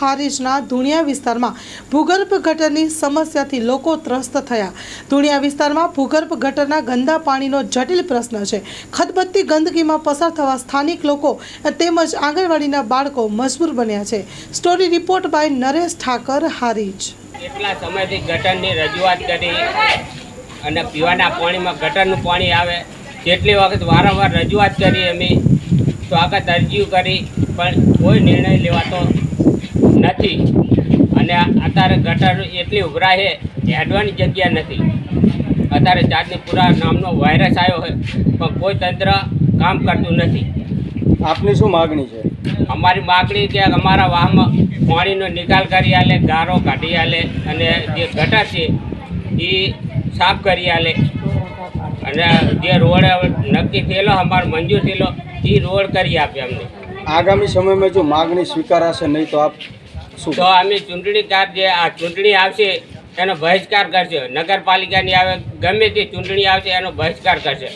હારીજના ધુણિયા વિસ્તારમાં ભૂગર્ભ ગટરની સમસ્યાથી લોકો ત્રસ્ત થયા. ધુણિયા વિસ્તારમાં ભૂગર્ભ ગટરના ગંદા પાણીનો જટિલ પ્રશ્ન છે. ખદબત્તી ગંદકીમાં પસાર થવા સ્થાનિક લોકો તેમજ આંગણવાડીના બાળકો મજબૂર બન્યા છે. Story report by Naresh Thakar, Harij. કેટલા સમયથી ગટરની રજૂઆત કરી અને પીવાના પાણીમાં ગટરનું પાણી આવે? જેટલી વખત વારંવાર રજૂઆત કરી અમે? સ્વાગત અરજીઓ કરી, પણ કોઈ નિર્ણય લેવાતો નથી. અને અત્યારે ગટર એટલી ઉભરાય છે હેડવાની જગ્યા નથી. અત્યારે ચાંદનીપુરા નામનો વાયરસ આવ્યો છે પણ કોઈ તંત્ર કામ કરતું નથી. આપની શું માગણી છે? અમારી માગણી કે અમારા વાહમાં પાણીનો નિકાલ કરી આલે ગારો કાઢી આલે અને જે ગટર છે એ સાફ કરી આલે. અને જે રોડ નક્કી થયેલો અમારો મંજૂર થયેલો એ રોડ કરી આપે અમને. આગામી સમયમાં જો માગણી સ્વીકારાશે નહીં તો આપ શું? અમે ચૂંટણી કાર્ડ જે આ ચૂંટણી આવશે, એનો બહિષ્કાર કરશે. નગરપાલિકાની આવે, ગમે તે ચૂંટણી આવશે, એનો બહિષ્કાર કરશે.